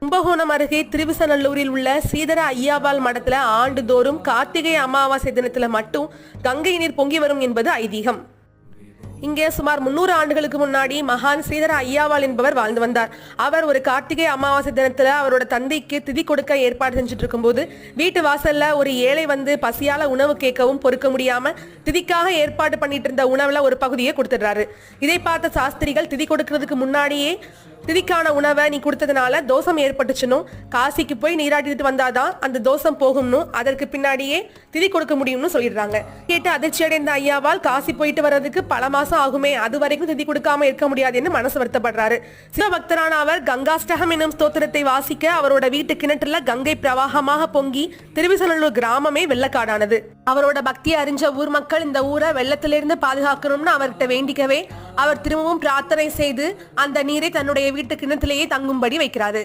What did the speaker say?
கும்பகோணம் அருகே திருவிசநல்லூரில் உள்ள சீதர ஐயாவாள் மடத்துல ஆண்டுதோறும் கார்த்திகை அமாவாசை தினத்துல மட்டும் கங்கை நீர் பொங்கி வரும் என்பது ஐதீகம். இங்கே சுமார் முன்னூறு ஆண்டுகளுக்கு முன்னாடி மகான் ஸ்ரீதர ஐயாவாள் என்பவர் வாழ்ந்து வந்தார். அவர் ஒரு கார்த்திகை அமாவாசை தினத்துல அவரோட தந்தைக்கு திதி கொடுக்க ஏற்பாடு செஞ்சுட்டு இருக்கும்போது வீட்டு வாசல்ல ஒரு ஏழை வந்து பசியால உணவு கேட்கவும் பொறுக்க முடியாம திதிக்காக ஏற்பாடு பண்ணிட்டு இருந்த உணவுல ஒரு பகுதியை கொடுத்துடுறாரு. இதை பார்த்த சாஸ்திரிகள் திதி கொடுக்கறதுக்கு முன்னாடியே திதிக்கான உணவை நீ கொடுத்ததுனால தோஷம் ஏற்பட்டுச்சுனும் காசிக்கு போய் நீராட்டிட்டு வந்தாதான் அந்த தோஷம் போகும்னு அதற்கு பின்னாடியே திதி கொடுக்க முடியும்னு சொல்லிடுறாங்க. கேட்டு அதிர்ச்சி அடைந்த ஐயாவால் காசி போயிட்டு வர்றதுக்கு பல மாசம் ஆகுமே அது வரைக்கும் திதி கொடுக்காம இருக்க முடியாது என்று மனசு வருத்தப்படுறாரு. சிவபக்தரான அவர் கங்காஷ்டகம் என்னும் ஸ்தோத்திரத்தை வாசிக்க அவரோட வீட்டு கிணற்றுல கங்கை பிரவாகமாக பொங்கி திருவிசநல்லூர் கிராமமே வெள்ளக்காடானது. அவரோட பக்தி அறிஞ்ச ஊர் மக்கள் இந்த ஊரை வெள்ளத்திலிருந்து பாதுகாக்கணும்னு அவர்கிட்ட வேண்டிக்கவே அவர் திரும்பவும் பிரார்த்தனை செய்து அந்த நீரை தன்னுடைய வீட்டு கிணத்திலேயே தங்கும்படி வைக்கிறாரு.